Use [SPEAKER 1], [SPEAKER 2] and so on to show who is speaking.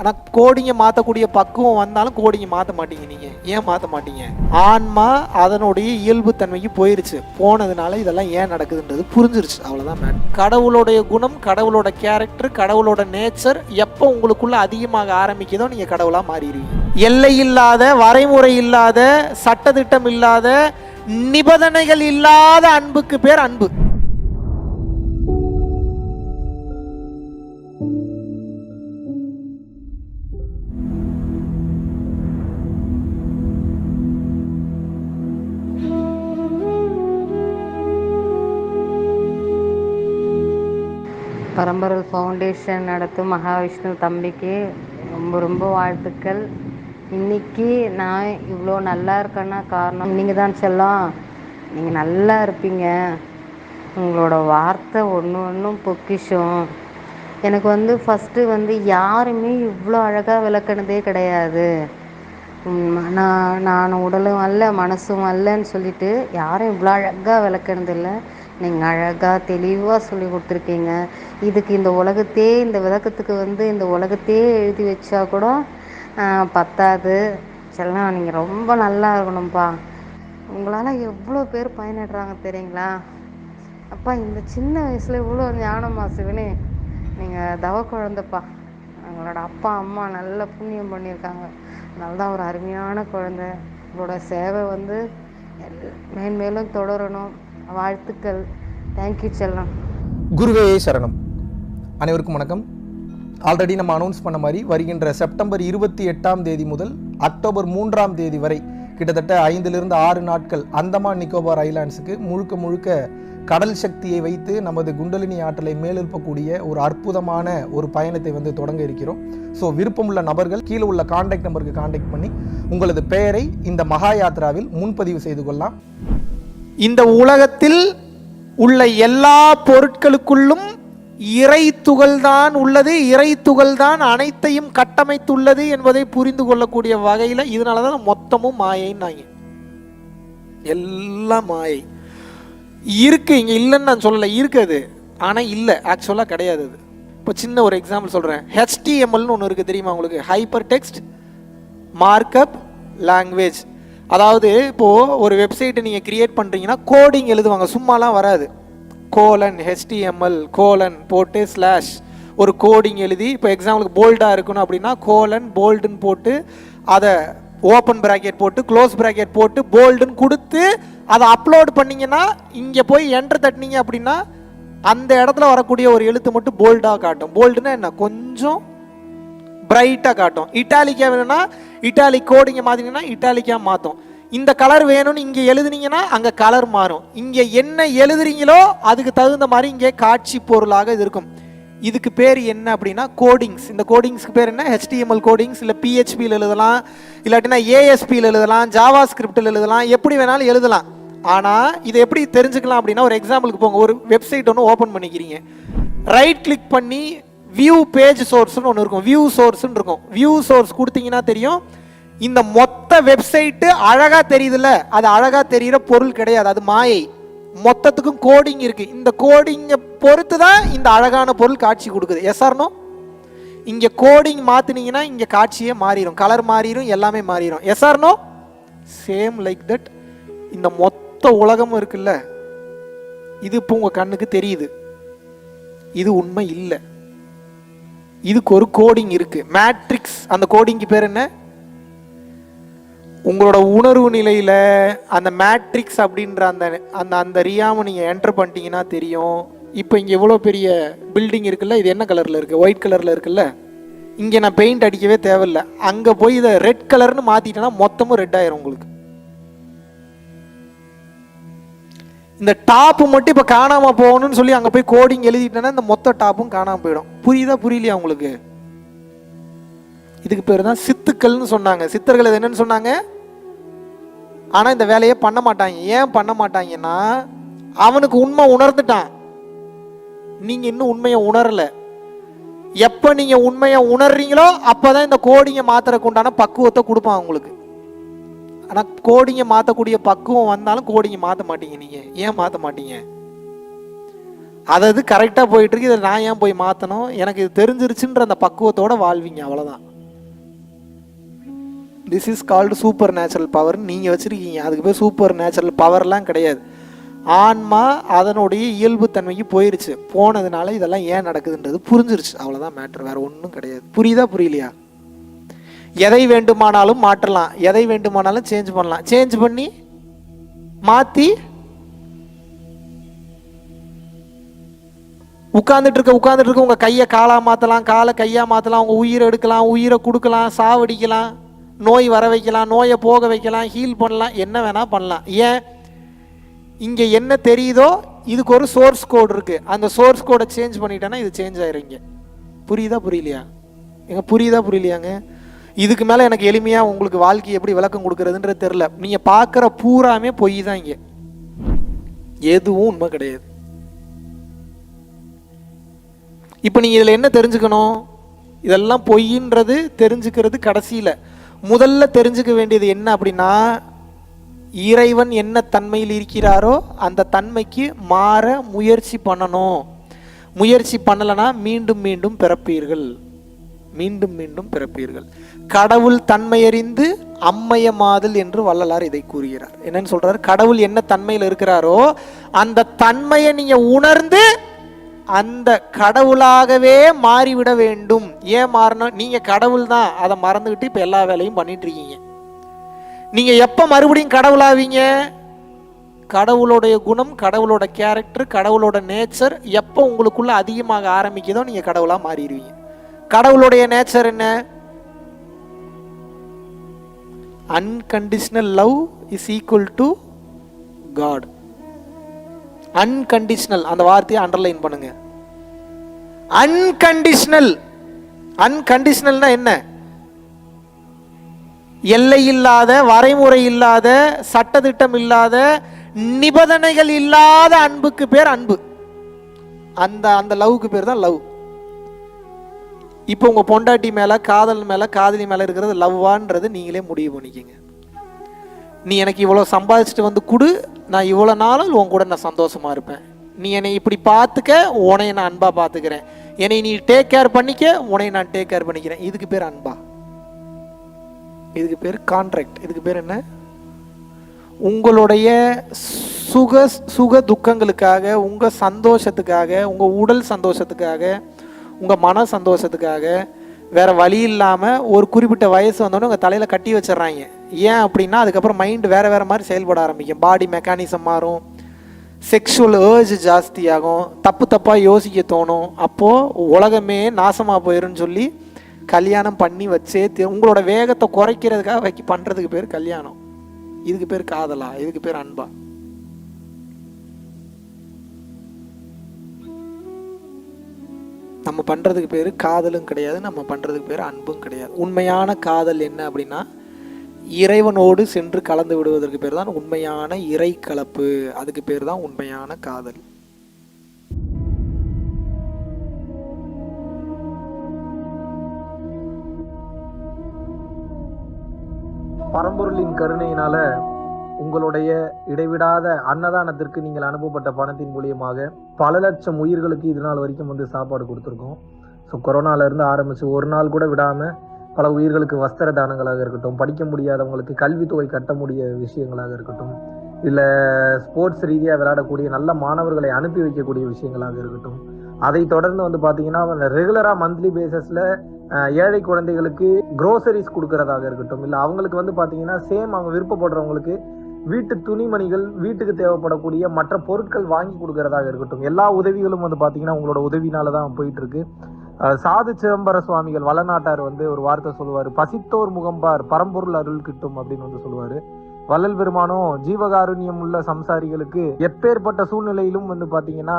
[SPEAKER 1] ஆனால் கோடிங்கை மாற்றக்கூடிய பக்குவம் வந்தாலும் கோடிங்கை மாற்ற மாட்டீங்க நீங்கள் ஏன் மாற்ற மாட்டீங்க? ஆன்மா அதனுடைய இயல்புத்தன்மைக்கு போயிருச்சு. போனதுனால இதெல்லாம் ஏன் நடக்குதுன்றது புரிஞ்சிருச்சு. அவ்வளோதான் மேட் கடவுளுடைய குணம் கடவுளோட கேரக்டர் கடவுளோட நேச்சர் எப்போ உங்களுக்குள்ளே அதிகமாக ஆரம்பிக்குதோ நீங்கள் கடவுளாக மாறிடுவீங்க. எல்லை இல்லாத வரைமுறை இல்லாத சட்டத்திட்டம் இல்லாத நிபந்தனைகள் இல்லாத அன்புக்கு பேர் அன்பு.
[SPEAKER 2] பரம்பொருள் ஃபவுண்டேஷன் நடத்தும் மகாவிஷ்ணு தம்பிக்கு ரொம்ப ரொம்ப வாழ்த்துக்கள். இன்னைக்கு நான் இவ்வளோ நல்லா இருக்கேன்னா காரணம் நீங்கள் தான் செல்லம். நீங்கள் நல்லா இருப்பீங்க. உங்களோட வார்த்தை ஒன்று ஒன்றும் பொக்கிஷம். எனக்கு வந்து ஃபஸ்ட்டு வந்து யாருமே இவ்வளோ அழகாக விளக்குனதே கிடையாது. நான் நான் உடலும் அல்ல மனசும் அல்லன்னு சொல்லிட்டு யாரும் இவ்வளோ அழகாக விளக்குனதில்லை. நீங்கள் அழகாக தெளிவாக சொல்லி கொடுத்துருக்கீங்க. இதுக்கு இந்த உலகத்தையே இந்த விளக்கத்துக்கு வந்து இந்த உலகத்தையே எழுதி வச்சா கூட பத்தாது. செல்லம் நீங்கள் ரொம்ப நல்லா இருக்கணும்ப்பா உங்களால் எவ்வளோ பேர் பயனிடுறாங்க தெரியுங்களா? அப்பா இந்த சின்ன வயசில் இவ்வளோ ஞானமா சிவனே நீங்கள் தவ குழந்தைப்பா. எங்களோட அப்பா அம்மா நல்ல புண்ணியம் பண்ணியிருக்காங்க. நல்லா ஒரு அருமையான குழந்தை. உங்களோட சேவை வந்து எல்- மேன்மேலும் தொடரணும். வாழ்த்துக்கள். தேங்க்யூ செல்லம்.
[SPEAKER 3] குருவே சரணம். அனைவருக்கும் வணக்கம். ஆல்ரெடி நம்ம அனௌன்ஸ் பண்ண மாதிரி வருகின்ற செப்டம்பர் இருபத்தி எட்டாம் தேதி முதல் அக்டோபர் மூன்றாம் தேதி வரை கிட்டத்தட்ட ஐந்திலிருந்து ஆறு நாட்கள் அந்தமான் நிக்கோபார் ஐலாண்ட்ஸுக்கு முழுக்க முழுக்க கடல் சக்தியை வைத்து நமது குண்டலினி ஆற்றலை மேலெழுப்பக்கூடிய ஒரு அற்புதமான ஒரு பயணத்தை வந்து தொடங்க இருக்கிறோம். ஸோ விருப்பமுள்ள நபர்கள் கீழே உள்ள காண்டாக்ட் நம்பருக்கு காண்டாக்ட் பண்ணி உங்களது பெயரை இந்த மகா யாத்ராவில் முன்பதிவு செய்து கொள்ளலாம்.
[SPEAKER 1] இந்த உலகத்தில் உள்ள எல்லா பொருட்களுக்குள்ளும் இறை துகள்தான் உள்ளது இறை துகள்தான் அனைத்தையும் கட்டமைத்துள்ளது என்பதை புரிந்து கொள்ளக்கூடிய வகையில் இதனால தான் மொத்தமும் மாயைன்னாங்க எல்லாம் மாயை. இருக்கு இங்கே இல்லைன்னு நான் சொல்லலை இருக்குது ஆனால் இல்லை ஆக்சுவலாக கிடையாது அது. இப்போ சின்ன ஒரு எக்ஸாம்பிள் சொல்கிறேன் ஹெச்டிஎம்எல்னு ஒன்று இருக்குது தெரியுமா உங்களுக்கு? ஹைப்பர் டெக்ஸ்ட் மார்க்கப் லாங்குவேஜ் அதாவது இப்போது ஒரு வெப்சைட்டை நீங்கள் கிரியேட் பண்ணுறீங்கன்னா கோடிங் எழுதுவாங்க. சும்மாலாம் வராது. கோலன் ஹெச்டிஎம்எல் கோலன் போட்டு ஸ்லாஷ் ஒரு கோடிங் எழுதி இப்போ எக்ஸாம்பிளுக்கு போல்டாக இருக்கணும் அப்படின்னா கோலன் போல்டுன்னு போட்டு அதை ஓப்பன் ப்ராக்கெட் போட்டு க்ளோஸ் ப்ராக்கெட் போட்டு போல்டுன்னு கொடுத்து அதை அப்லோட் பண்ணீங்கன்னா இங்கே போய் என்ட்ரு தட்டினீங்க அப்படின்னா அந்த இடத்துல வரக்கூடிய ஒரு எழுத்து மட்டும் போல்டாக காட்டும். போல்டுன்னா என்ன? கொஞ்சம் பிரைட்டாக காட்டும். இட்டாலிக்கா வேணும்னா இட்டாலிக் கோடிங்க மாற்றினீங்கன்னா இட்டாலிக்காக மாற்றும் இந்த கலர் வேணும்னு இங்கே எழுதுனீங்கன்னா அங்கே கலர் மாறும். இங்கே என்ன எழுதுறீங்களோ அதுக்கு தகுந்த மாதிரி இங்கே காட்சி பொருளாக இது இருக்கும். இதுக்கு பேர் என்ன அப்படின்னா கோடிங்ஸ் இந்த கோடிங்ஸ்க்கு பேர் என்ன? ஹெச்டிஎம்எல் கோடிங்ஸ் இல்லை பிஹெச்பியில் எழுதலாம். இல்லாட்டினா ஏஎஸ்பியில் எழுதலாம். ஜாவா ஸ்கிரிப்டில் எழுதலாம். எப்படி வேணாலும் எழுதலாம். ஆனால் இதை எப்படி தெரிஞ்சுக்கலாம் அப்படின்னா ஒரு எக்ஸாம்பிளுக்கு போங்க. ஒரு வெப்சைட் ஒன்று ஓப்பன் பண்ணிக்கிறீங்க. ரைட் கிளிக் பண்ணி வியூ பேஜ் சோர்ஸ்னு ஒன்று இருக்கும். வியூ சோர்ஸ்னு இருக்கும். வியூ சோர்ஸ் கொடுத்தீங்கன்னா தெரியும். இந்த மொத்த வெப்சைட்டு அழகாக தெரியுதுல்ல. அது அழகாக தெரிகிற பொருள் கிடையாது. அது மாயை. மொத்தத்துக்கும் கோடிங் இருக்குது இந்த கோடிங்கை பொறுத்து தான் இந்த அழகான பொருள் காட்சி கொடுக்குது. எஸ்ஆர்னோ இங்கே கோடிங் மாற்றினீங்கன்னா இங்கே காட்சியே மாறிடும் கலர் மாறிடும் எல்லாமே மாறிடும் எஸ்ஆர்னோ சேம் லைக் தட் இந்த மொத்த உலகமும் இருக்குல்ல. இது இப்போ உங்கள் கண்ணுக்கு தெரியுது. இது உண்மை இல்லை. இதுக்கு ஒரு கோடிங் இருக்கு. மேட்ரிக்ஸ் அந்த கோடிங்க்கு பேர் என்ன? உங்களோட உணர்வு நிலையில அந்த மேட்ரிக்ஸ் அப்படின்ற அந்த அந்த அந்த ரியாமை நீங்க என்டர் பண்ணிட்டீங்கன்னா தெரியும். இப்போ இங்க எவ்வளோ பெரிய பில்டிங் இருக்குல்ல? இது என்ன கலர்ல இருக்கு? ஒயிட் கலர்ல இருக்குல்ல? இங்க நான் பெயிண்ட் அடிக்கவே தேவையில்ல. அங்க போய் இதை ரெட் கலர்னு மாத்திட்டேன்னா மொத்தமும் ரெட் ஆயிரும் உங்களுக்கு. இந்த டாப்பு மட்டும் இப்போ காணாமல் போகணும்னு சொல்லி அங்கே போய் கோடிங் எழுதிட்டேன்னா இந்த மொத்த டாப்பும் காணாமல் போயிடும். புரியுதா புரியலையா உங்களுக்கு? இதுக்கு பேர் தான் சித்துக்கள்னு சொன்னாங்க. சித்தர்கள் இது என்னன்னு சொன்னாங்க? ஆனால் இந்த வேலையை பண்ண மாட்டாங்க. ஏன் பண்ண மாட்டாங்கன்னா அவனுக்கு உண்மை உணர்ந்துட்டான். நீங்க இன்னும் உண்மையை உணரல. எப்போ நீங்க உண்மையை உணர்றீங்களோ அப்பதான் இந்த கோடிங்கை மாத்திரக்கு உண்டான பக்குவத்தை கொடுப்பான் உங்களுக்கு ஆனால் கோடிங்க மாற்றக்கூடிய பக்குவம் வந்தாலும் கோடிங்க மாற்ற மாட்டீங்க நீங்கள் ஏன் மாற்ற மாட்டீங்க? அதாவது கரெக்டாக போயிட்டு இருக்கு இதை நான் ஏன் போய் மாற்றணும் எனக்கு இது தெரிஞ்சிருச்சுன்ற அந்த பக்குவத்தோட வாழ்வீங்க அவ்வளோதான் this is called supernatural power நீங்கள் வச்சுருக்கீங்க. அதுக்கு போய் சூப்பர் நேச்சுரல் பவர்லாம் கிடையாது. ஆன்மா அதனுடைய இயல்புத்தன்மைக்கு போயிருச்சு. போனதுனால இதெல்லாம் ஏன் நடக்குதுன்றது புரிஞ்சிருச்சு. அவ்வளோதான் மேட்ரு வேறு ஒன்றும் கிடையாது. புரியுதா புரியலையா? எதை வேண்டுமானாலும் மாற்றலாம். எதை வேண்டுமானாலும் சேஞ்ச் பண்ணலாம். சேஞ்ச் பண்ணி மாற்றி உட்காந்துட்டு இருக்க உட்காந்துட்டு இருக்க உங்கள் கையை காலாக மாற்றலாம் காலை கையாக மாற்றலாம் உங்கள் உயிரை எடுக்கலாம் உயிரை கொடுக்கலாம் சாவடிக்கலாம் நோய் வர வைக்கலாம் நோயை போக வைக்கலாம் ஹீல் பண்ணலாம் என்ன வேணால் பண்ணலாம். ஏன்? இங்கே என்ன தெரியுதோ? இதுக்கு ஒரு சோர்ஸ் கோடு இருக்குது அந்த சோர்ஸ் கோடை சேஞ்ச் பண்ணிட்டேன்னா இது சேஞ்ச் ஆயிருங்க. புரியுதா புரியலையா? எங்க புரியுதா புரியலையாங்க? இதுக்கு மேலே எனக்கு எளிமையாக உங்களுக்கு வாழ்க்கை எப்படி விளக்கம் கொடுக்கறதுன்றது தெரில நீங்கள் பார்க்குற பூராமே பொய் தான் இங்கே. எதுவும் உண்மை கிடையாது. இப்போ நீங்கள் இதில் என்ன தெரிஞ்சுக்கணும்? இதெல்லாம் பொய்ன்றது தெரிஞ்சுக்கிறது கடைசியில். முதல்ல தெரிஞ்சுக்க வேண்டியது என்ன அப்படின்னா இறைவன் என்ன தன்மையில் இருக்கிறாரோ அந்த தன்மைக்கு மாற முயற்சி பண்ணணும். முயற்சி பண்ணலைன்னா மீண்டும் மீண்டும் பிறப்பீர்கள். மீண்டும் மீண்டும் பிறப்பீர்கள். கடவுள் தன்மையறிந்து அம்மையமாதல் என்று வள்ளலார் இதை கூறுகிறார். என்னன்னு சொல்றாரு? கடவுள் என்ன தன்மையில் இருக்கிறாரோ அந்த தன்மையை நீங்க உணர்ந்து அந்த கடவுளாகவே மாறிவிட வேண்டும். ஏன் மாறணும்? நீங்க கடவுள் தான். அதை மறந்துக்கிட்டு இப்ப எல்லா வேலையும் பண்ணிட்டு இருக்கீங்க நீங்க எப்ப மறுபடியும் கடவுளாவீங்க? கடவுளுடைய குணம் கடவுளோட கேரக்டர் கடவுளோட நேச்சர் எப்போ உங்களுக்குள்ள அதிகமாக ஆரம்பிக்குதோ நீங்க கடவுளா மாறிடுவீங்க. கடவுளுடைய நேச்சர் என்ன? Unconditional love is equal to God unconditional அந்த வார்த்தையை அண்டர்லைன் பண்ணுங்க. அன்கண்டிஷ்னல் அன்கண்டிஷ்னல்னா என்ன? எல்லை இல்லாத வரைமுறை இல்லாத சட்டத்திட்டம் இல்லாத நிபந்தனைகள் இல்லாத அன்புக்கு பேர் அன்பு. அந்த அந்த லவ்வுக்கு பேர் தான் லவ் இப்போ உங்கள் பொண்டாட்டி மேலே காதல் மேலே காதலி மேலே இருக்கிறது லவ்வான்றது நீங்களே முடிவு பண்ணிக்கிங்க. நீ எனக்கு இவ்வளோ சம்பாதிச்சுட்டு வந்து கொடு நான் இவ்வளோ நாளும் உன் கூட நான் சந்தோஷமாக இருப்பேன். நீ என்னை இப்படி பார்த்துக்க உனையை நான் அன்பாக பார்த்துக்கிறேன். என்னை நீ டேக் கேர் பண்ணிக்க உனையை நான் டேக் கேர் பண்ணிக்கிறேன். இதுக்கு பேர் அன்பா. இதுக்கு பேர் கான்ட்ராக்ட் இதுக்கு பேர் என்ன? உங்களுடைய சுக சுக துக்கங்களுக்காக உங்கள் சந்தோஷத்துக்காக உங்கள் உடல் சந்தோஷத்துக்காக உங்கள் மன சந்தோஷத்துக்காக வேற வழி இல்லாமல் ஒரு குறிப்பிட்ட வயசு வந்தோடனே உங்கள் தலையில் கட்டி வச்சிடுறாங்க. ஏன் அப்படின்னா அதுக்கப்புறம் மைண்டு வேறு வேறு மாதிரி செயல்பட ஆரம்பிக்கும். பாடி மெக்கானிசம் மாறும். செக்ஷுவல் ஏர்ஜ் ஜாஸ்தியாகும். தப்பு தப்பாக யோசிக்க தோணும். அப்போது உலகமே நாசமாக போயிடும்னு சொல்லி கல்யாணம் பண்ணி வச்சே உங்களோட வேகத்தை குறைக்கிறதுக்காக வைக்க பண்ணுறதுக்கு பேர் கல்யாணம். இதுக்கு பேர் காதலா? இதுக்கு பேர் அன்பா? நம்ம பண்ணுறதுக்கு பேர் காதலும் கிடையாது நம்ம பண்ணுறதுக்கு பேர் அன்பும் கிடையாது. உண்மையான காதல் என்ன அப்படின்னா இறைவனோடு சென்று கலந்து விடுவதற்கு பேர் தான் உண்மையான இறை கலப்பு அதுக்கு பேர் தான் உண்மையான காதல்.
[SPEAKER 3] பரம்பொருளின் கருணையினால உங்களுடைய இடைவிடாத அன்னதானத்திற்கு நீங்கள் அனுப்பப்பட்ட பணத்தின் மூலியமாக பல லட்சம் உயிர்களுக்கு இது நாள் வரைக்கும் வந்து சாப்பாடு கொடுத்துருக்கோம். ஸோ கொரோனாவிலேருந்து ஆரம்பித்து ஒரு நாள் கூட விடாமல் பல உயிர்களுக்கு வஸ்திர தானங்களாக இருக்கட்டும் படிக்க முடியாதவங்களுக்கு கல்வித்தொகை கட்ட முடிய விஷயங்களாக இருக்கட்டும் இல்லை ஸ்போர்ட்ஸ் ரீதியாக விளையாடக்கூடிய நல்ல மாணவர்களை அனுப்பி வைக்கக்கூடிய விஷயங்களாக இருக்கட்டும் அதை தொடர்ந்து வந்து பார்த்தீங்கன்னா ரெகுலராக மந்த்லி பேசஸில் ஏழை குழந்தைகளுக்கு குரோசரிஸ் கொடுக்கறதாக இருக்கட்டும் இல்லை அவங்களுக்கு வந்து பார்த்தீங்கன்னா சேம் அவங்க விருப்பப்படுறவங்களுக்கு வீட்டு துணிமணிகள் வீட்டுக்கு தேவைப்படக்கூடிய மற்ற பொருட்கள் வாங்கி கொடுக்கறதாக இருக்கட்டும். எல்லா உதவிகளும் வந்து பார்த்தீங்கன்னா உங்களோட உதவினால தான் போயிட்டு இருக்கு. சாது சிதம்பர சுவாமிகள் வளநாட்டார் வந்து ஒரு வார்த்தை சொல்லுவார். பசித்தோர் முகம்பார் பரம்பொருள் அருள் கிட்டும் அப்படின்னு வந்து சொல்லுவார். வள்ளல் பெருமானும் ஜீவகாருண்யம் உள்ள சம்சாரிகளுக்கு எப்பேற்பட்ட சூழ்நிலையிலும் வந்து பார்த்தீங்கன்னா